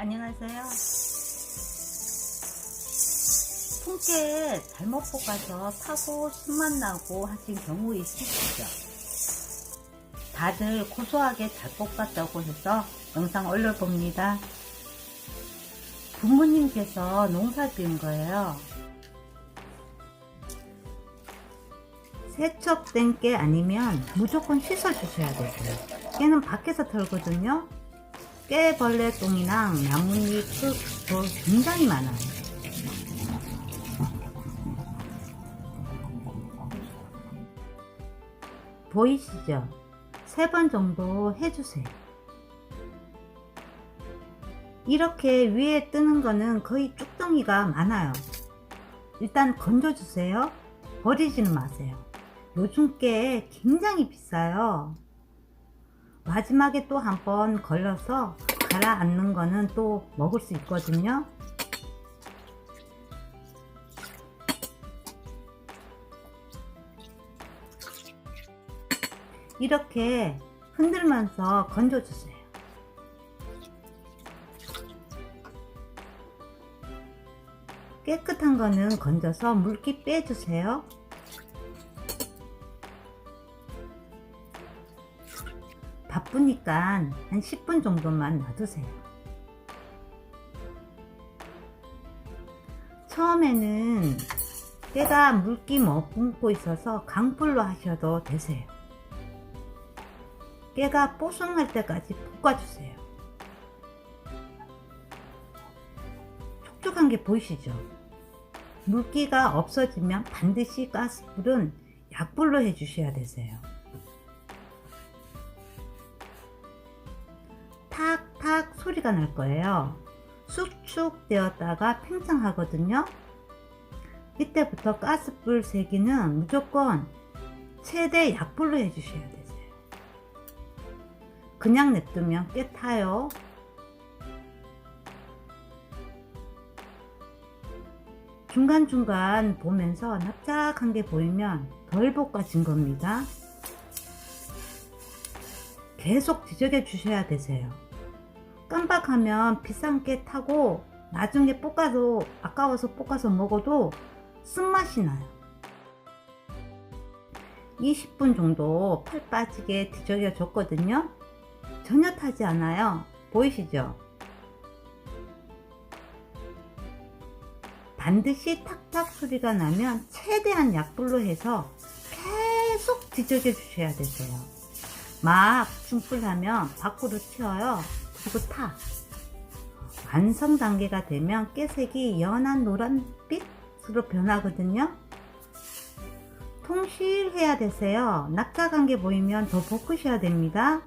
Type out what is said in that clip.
안녕하세요. 통깨 잘못 볶아서 타고 신맛 나고 하신 경우 있으시죠? 다들 고소하게 잘 볶았다고 해서 영상 올려봅니다. 부모님께서 농사 지은 거예요. 세척된 깨 아니면 무조건 씻어 주셔야 되세요. 깨는 밖에서 털거든요. 깨벌레 똥이랑 나뭇잎 흙도 굉장히 많아요. 보이시죠? 세 번 정도 해주세요. 이렇게 위에 뜨는 거는 거의 쭉덩이가 많아요. 일단 건져주세요. 버리지는 마세요. 요즘 게 굉장히 비싸요. 마지막에 또 한 번 걸러서 가라앉는 거는 또 먹을 수 있거든요. 이렇게 흔들면서 건져주세요. 깨끗한 거는 건져서 물기 빼주세요. 바쁘니까 한 10분 정도만 놔두세요. 처음에는 깨가 물기 머금고 있어서 강불로 하셔도 되세요. 깨가 뽀송할 때까지 볶아주세요. 촉촉한 게 보이시죠? 물기가 없어지면 반드시 가스불은 약불로 해주셔야 되세요. 소리가 날 거예요. 쑥쑥 되었다가 팽창하거든요. 이때부터 가스불 세기는 무조건 최대 약불로 해주셔야 되세요. 그냥 냅두면 꽤 타요. 중간중간 보면서 납작한 게 보이면 덜 볶아진 겁니다. 계속 뒤적여 주셔야 되세요. 깜빡하면 비싼 깨 타고 나중에 볶아도 아까워서 볶아서 먹어도 쓴맛이 나요. 20분 정도 팔 빠지게 뒤적여 줬거든요. 전혀 타지 않아요. 보이시죠? 반드시 탁탁 소리가 나면 최대한 약불로 해서 계속 뒤적여 주셔야 되세요. 막 중불하면 밖으로 튀어요. 그리고 타. 완성 단계가 되면 깨색이 연한 노란빛으로 변하거든요. 통실해야 되세요. 게 보이면 더 볶으셔야 됩니다.